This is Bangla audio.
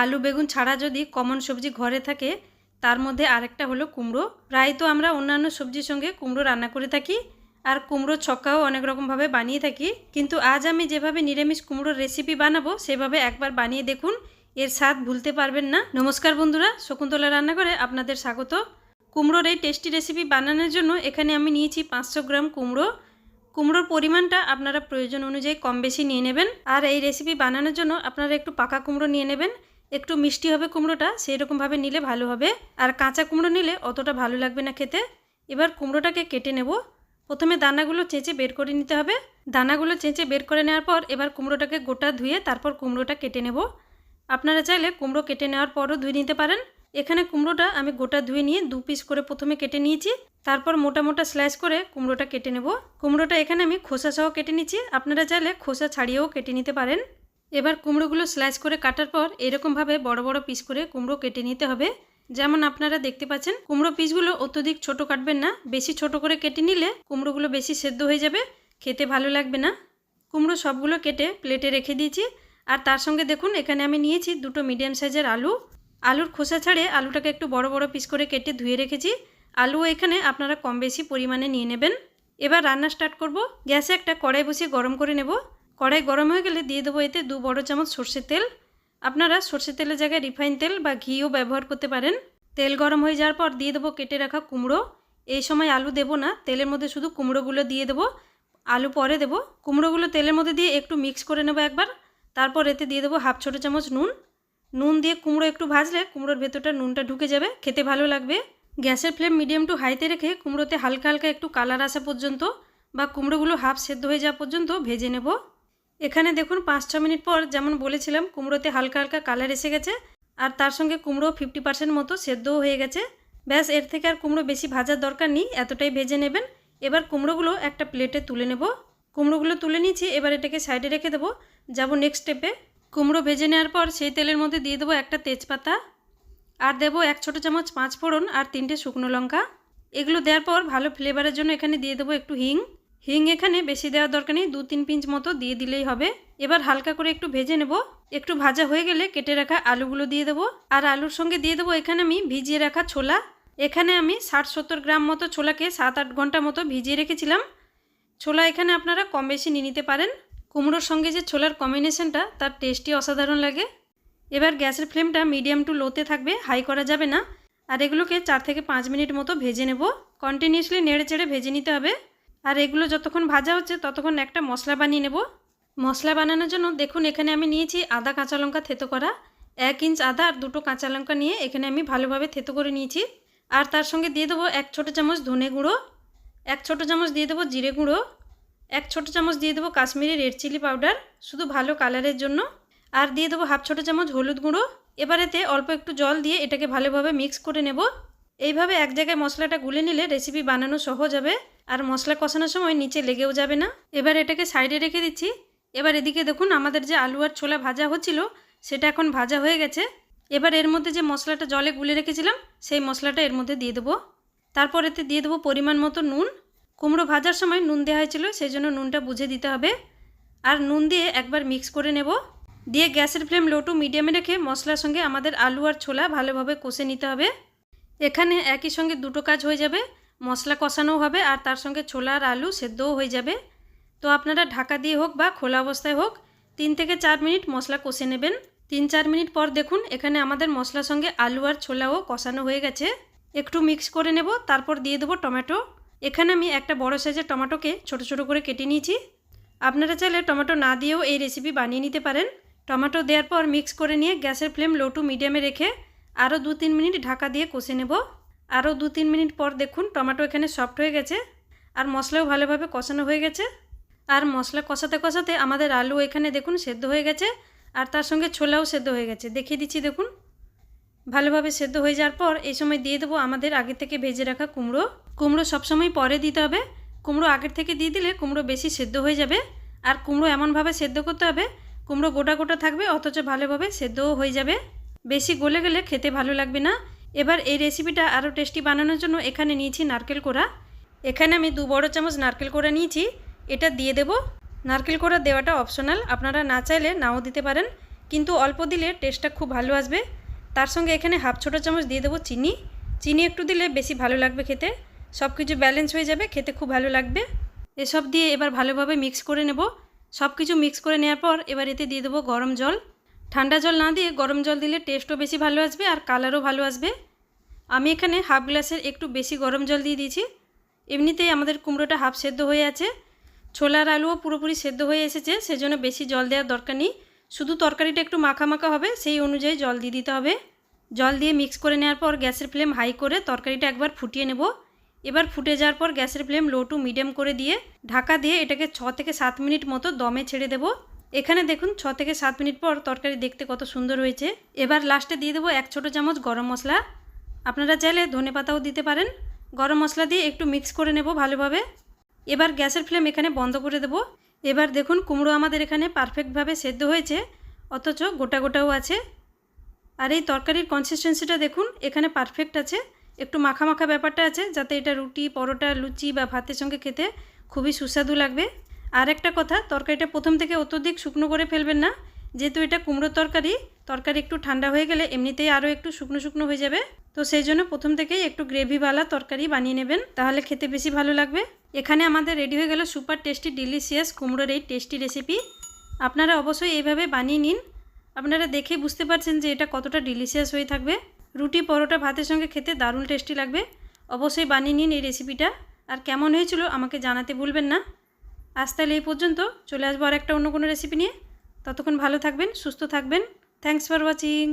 আলু, বেগুন ছাড়া যদি কমন সবজি ঘরে থাকে, তার মধ্যে আরেকটা হলো কুমড়ো। প্রায় তো আমরা অন্যান্য সবজির সঙ্গে কুমড়ো রান্না করে থাকি আর কুমড়ো ছক্কাও অনেক রকমভাবে বানিয়ে থাকি। কিন্তু আজ আমি যেভাবে নিরামিষ কুমড়োর রেসিপি বানাবো, সেভাবে একবার বানিয়ে দেখুন। এর স্বাদ ভুলতে পারবেন না। নমস্কার বন্ধুরা, শকুন্তলা রান্নাঘরে আপনাদের স্বাগত। কুমড়োর এই টেস্টি রেসিপি বানানোর জন্য এখানে আমি নিয়েছি পাঁচশো গ্রাম কুমড়ো। কুমড়োর পরিমাণটা আপনারা প্রয়োজন অনুযায়ী কম বেশি নিয়ে নেবেন। আর এই রেসিপি বানানোর জন্য আপনারা একটু পাকা কুমড়ো নিয়ে নেবেন। একটু মিষ্টি হবে কুমড়োটা সেই রকমভাবে নিলে ভালো হবে। আর কাঁচা কুমড়ো নিলে অতটা ভালো লাগবে না খেতে। এবার কুমড়োটাকে কেটে নেব। প্রথমে দানাগুলো চেঁচে বের করে নিতে হবে। দানাগুলো চেঁচে বের করে নেওয়ার পর এবার কুমড়োটাকে গোটা ধুয়ে তারপর কুমড়োটা কেটে নেব। আপনারা চাইলে কুমড়ো কেটে নেওয়ার পরও ধুয়ে নিতে পারেন। এখানে কুমড়োটা আমি গোটা ধুয়ে নিয়ে দু পিস করে প্রথমে কেটে নিয়েছি। তারপর মোটা মোটা স্লাইস করে কুমড়োটা কেটে নেব। কুমড়োটা এখানে আমি খোসা সহ কেটে নিচ্ছি। আপনারা চাইলে খোসা ছাড়িয়েও কেটে নিতে পারেন। এবার কুমড়োগুলো স্লাইস করে কাটার পর এরকমভাবে বড় বড় পিস করে কুমড়ো কেটে নিতে হবে। যেমন আপনারা দেখতে পাচ্ছেন, কুমড়ো পিসগুলো অত্যধিক ছোট কাটবেন না, বেশি ছোট করে কেটে নিলে কুমড়োগুলো বেশি সেদ্ধ হয়ে যাবে, খেতে ভালো লাগবে না। কুমড়ো সবগুলো কেটে প্লেটে রেখে দিয়েছি, আর তার সঙ্গে দেখুন, এখানে আমি নিয়েছি দুটো মিডিয়াম সাইজের আলু। আলুর খোসা ছাড়ে আলুটাকে একটু বড় বড় পিস করে কেটে ধুয়ে রেখেছি। আলু এখানে আপনারা কম বেশি পরিমাণে নিয়ে নেবেন। এবার রান্না স্টার্ট করব। গ্যাসে একটা কড়াই বসিয়ে গরম করে নেব। কড়াই গরম হয়ে গেলে দিয়ে দেবো এতে দু বড় চামচ সর্ষের তেল। আপনারা সর্ষের তেলের জায়গায় রিফাইন তেল বা ঘিও ব্যবহার করতে পারেন। তেল গরম হয়ে যাওয়ার পর দিয়ে দেবো কেটে রাখা কুমড়ো। এই সময় আলু দেবো না, তেলের মধ্যে শুধু কুমড়োগুলো দিয়ে দেবো। আলু পরে দেবো। কুমড়োগুলো তেলের মধ্যে দিয়ে একটু মিক্স করে নেব একবার। তারপর এতে দিয়ে দেবো হাফ ছোটো চামচ নুন। নুন দিয়ে কুমড়ো একটু ভাজলে কুমড়োর ভেতরটা নুনটা ঢুকে যাবে, খেতে ভালো লাগবে। গ্যাসের ফ্লেম মিডিয়াম টু হাইতে রেখে কুমড়োতে হালকা হালকা একটু কালার আসা পর্যন্ত বা কুমড়োগুলো হাফ সেদ্ধ হয়ে যাওয়া পর্যন্ত ভেজে নেব। এখানে দেখুন পাঁচ ছ মিনিট পর যেমন বলেছিলাম, কুমড়োতে হালকা হালকা কালার এসে গেছে আর তার সঙ্গে কুমড়ো ফিফটি পার্সেন্ট মতো সেদ্ধও হয়ে গেছে। ব্যাস, এর থেকে আর কুমড়ো বেশি ভাজার দরকার নেই, এতটাই ভেজে নেবেন। এবার কুমড়োগুলো একটা প্লেটে তুলে নেব। কুমড়োগুলো তুলে নিয়েছি, এবার এটাকে সাইডে রেখে দেবো। যাব নেক্সট স্টেপে কুমড়ো ভেজে নেওয়ার পর সেই তেলের মধ্যে দিয়ে দেবো একটা তেজপাতা। আর দেবো এক ছোটো চামচ পাঁচ ফোড়ন আর তিনটে শুকনো লঙ্কা। এগুলো দেওয়ার পর ভালো ফ্লেভারের জন্য এখানে দিয়ে দেবো একটু হিং। হিং এখানে বেশি দেওয়ার দরকার নেই দু তিন পিঞ্চ মতো দিয়ে দিলেই হবে। এবার হালকা করে একটু ভেজে নেব। একটু ভাজা হয়ে গেলে কেটে রাখা আলুগুলো দিয়ে দেবো। আর আলুর সঙ্গে দিয়ে দেবো এখানে আমি ভিজিয়ে রাখা ছোলা। এখানে আমি ষাট সত্তর গ্রাম মতো ছোলাকে সাত আট ঘণ্টা মতো ভিজিয়ে রেখেছিলাম। ছোলা এখানে আপনারা কম বেশি নিয়ে নিতে পারেন। কুমড়োর সঙ্গে যে ছোলার কম্বিনেশনটা তার টেস্টই অসাধারণ লাগে। এবার গ্যাসের ফ্লেমটা মিডিয়াম টু লোতে থাকবে হাই করা যাবে না। আর এগুলোকে চার থেকে পাঁচ মিনিট মতো ভেজে নেব। কন্টিনিউসলি নেড়ে চেড়ে ভেজে নিতে হবে। আর এগুলো যতক্ষণ ভাজা হচ্ছে ততক্ষণ একটা মশলা বানিয়ে নেব। মশলা বানানোর জন্য দেখুন এখানে আমি নিয়েছি আদা, কাঁচা লঙ্কা থেতো করা। এক ইঞ্চ আদা আর দুটো কাঁচা লঙ্কা নিয়ে এখানে আমি ভালোভাবে থেতো করে নিয়েছি। আর তার সঙ্গে দিয়ে দেবো এক ছোটো চামচ ধনে গুঁড়ো, এক ছোটো চামচ দিয়ে দেবো জিরে গুঁড়ো, এক ছোটো চামচ দিয়ে দেবো কাশ্মীরি রেড চিলি পাউডার, শুধু ভালো কালারের জন্য। আর দিয়ে দেবো হাফ ছোটো চামচ হলুদ গুঁড়ো। এবারেতে অল্প একটু জল দিয়ে এটাকে ভালোভাবে মিক্স করে নেব। এইভাবে এক জায়গায় মশলাটা গুলে নিলে রেসিপি বানানো সহজ হবে। আর মশলা কষানোর সময় নিচে লেগেও যাবে না। এবার এটাকে সাইডে রেখে দিচ্ছি। এবার এদিকে দেখুন, আমাদের যে আলু আর ছোলা ভাজা হচ্ছিল, সেটা এখন ভাজা হয়ে গেছে। এবার এর মধ্যে যে মশলাটা জলে গুলে রেখেছিলাম, সেই মশলাটা এর মধ্যে দিয়ে দেবো। তারপর এতে দিয়ে দেবো পরিমাণ মতো নুন। কুমড়ো ভাজার সময় নুন দেওয়া হয়েছিল, সেই জন্য নুনটা বুঝে দিতে হবে। আর নুন দিয়ে একবার মিক্স করে নেব। দিয়ে গ্যাসের ফ্লেম লো টু মিডিয়ামে রেখে মশলার সঙ্গে আমাদের আলু আর ছোলা ভালোভাবে কষে নিতে হবে। এখানে একই সঙ্গে দুটো কাজ হয়ে যাবে। মশলা কষানোও হবে আর তার সঙ্গে ছোলা আর আলু সেদ্ধও হয়ে যাবে। তো আপনারা ঢাকা দিয়ে হোক বা খোলা অবস্থায় হোক, তিন থেকে চার মিনিট মশলা কষে নেবেন। তিন চার মিনিট পর দেখুন, এখানে আমাদের মশলার সঙ্গে আলু আর ছোলাও কষানো হয়ে গেছে। একটু মিক্স করে নেব, তারপর দিয়ে দেবো টমেটো। এখানে আমি একটা বড় সাইজের টমেটোকে ছোট ছোট করে কেটে নিয়েছি। আপনারা চাইলে টমেটো না দিয়েও এই রেসিপি বানিয়ে নিতে পারেন। টমেটো দেওয়ার পর মিক্স করে নিয়ে গ্যাসের ফ্লেম লো টু মিডিয়ামে রেখে আরও দু তিন মিনিট ঢাকা দিয়ে কষে নেব। আরও দু তিন মিনিট পর দেখুন টমেটো এখানে সফট হয়ে গেছে, আর মশলাও ভালোভাবে কষানো হয়ে গেছে। আর মশলা কষাতে কষাতে আমাদের আলু এখানে দেখুন সেদ্ধ হয়ে গেছে, আর তার সঙ্গে ছোলাও সেদ্ধ হয়ে গেছে। দেখিয়ে দিচ্ছি দেখুন। ভালোভাবে সেদ্ধ হয়ে যাওয়ার পর এই সময় দিয়ে দেবো আমাদের আগে থেকে ভেজে রাখা কুমড়ো। কুমড়ো সবসময় পরে দিতে হবে। কুমড়ো আগের থেকে দিয়ে দিলে কুমড়ো বেশি সেদ্ধ হয়ে যাবে। আর কুমড়ো এমনভাবে সেদ্ধ করতে হবে, কুমড়ো গোটা গোটা থাকবে, অথচ ভালোভাবে সেদ্ধও হয়ে যাবে। বেশি গলে গেলে খেতে ভালো লাগবে না। এবার এই রেসিপিটা আরও টেস্টি বানানোর জন্য এখানে নিয়েছি নারকেল কোড়া। এখানে আমি দু বড় চামচ নারকেল কোড়া নিয়েছি। এটা দিয়ে দেব। নারকেল কোড়া দেওয়াটা অপশনাল আপনারা না চাইলে নাও দিতে পারেন। কিন্তু অল্প দিলে টেস্টটা খুব ভালো আসবে। তার সঙ্গে এখানে হাফ ছোটো চামচ দিয়ে দেবো চিনি। চিনি একটু দিলে বেশি ভালো লাগবে খেতে। সব কিছু ব্যালেন্স হয়ে যাবে, খেতে খুব ভালো লাগবে। এসব দিয়ে এবার ভালোভাবে মিক্স করে নেব। সব কিছু মিক্স করে নেওয়ার পর এবার এতে দিয়ে দেবো গরম জল। ঠান্ডা জল না দিয়ে গরম জল দিলে টেস্টও বেশি ভালো আসবে আর কালারও ভালো আসবে। আমি এখানে হাফ গ্লাসের একটু বেশি গরম জল দিয়ে দিয়েছি। এমনিতেই আমাদের কুমড়োটা হাফ সেদ্ধ হয়ে আছে। ছোলার আলুও পুরোপুরি সেদ্ধ হয়ে এসেছে, সেজন্য বেশি জল দেওয়ার দরকার নেই। শুধু তরকারিটা একটু মাখা মাখা হবে, সেই অনুযায়ী জল দিয়ে দিতে হবে। জল দিয়ে মিক্স করে নেওয়ার পর গ্যাসের ফ্লেম হাই করে তরকারিটা একবার ফুটিয়ে নেব। এবার ফুটে যাওয়ার পর গ্যাসের ফ্লেম লো টু মিডিয়াম করে দিয়ে ঢাকা দিয়ে এটাকে ছ থেকে সাত মিনিট মতো দমে ছেড়ে দেবো। এখানে দেখুন, ছ থেকে সাত মিনিট পর তরকারি দেখতে কত সুন্দর হয়েছে। এবার লাস্টে দিয়ে দেবো এক ছোটো চামচ গরম মশলা। আপনারা চাইলে ধনে পাতাও দিতে পারেন। গরম মশলা দিয়ে একটু মিক্স করে নেব ভালোভাবে। এবার গ্যাসের ফ্লেম এখানে বন্ধ করে দেব। এবার দেখুন, কুমড়ো আমাদের এখানে পারফেক্টভাবে সেদ্ধ হয়েছে, অথচ গোটা গোটাও আছে। আর এই তরকারির কনসিস্টেন্সিটা দেখুন, এখানে পারফেক্ট আছে। একটু মাখা মাখা ব্যাপারটা আছে, যাতে এটা রুটি, পরোটা, লুচি বা ভাতের সঙ্গে খেতে খুবই সুস্বাদু লাগবে। আর একটা কথা, তরকারিটা প্রথম থেকে অত্যধিক শুকনো করে ফেলবেন না। যেহেতু এটা কুমড়োর তরকারি তরকারি একটু ঠান্ডা হয়ে গেলে এমনিতেই আরও একটু শুকনো শুকনো হয়ে যাবে। তো সেই জন্য প্রথম থেকেই একটু গ্রেভিওয়ালা তরকারি বানিয়ে নেবেন, তাহলে খেতে বেশি ভালো লাগবে। এখানে আমাদের রেডি হয়ে গেল সুপার টেস্টি ডিলিশিয়াস কুমড়োর এই টেস্টি রেসিপি। আপনারা অবশ্যই এইভাবে বানিয়ে নিন। আপনারা দেখে বুঝতে পারছেন যে এটা কতটা ডিলিশিয়াস হয়ে থাকবে। রুটি, পরোটা, ভাতের সঙ্গে খেতে দারুণ টেস্টি লাগবে। অবশ্যই বানিয়ে নিন এই রেসিপিটা। আর কেমন হয়েছিল আমাকে জানাতে ভুলবেন না। আজ তাহলে এই পর্যন্ত। চলে আসব আর একটা অন্য কোনো রেসিপি নিয়ে। ততক্ষণ ভালো থাকবেন, সুস্থ থাকবেন। Thanks for watching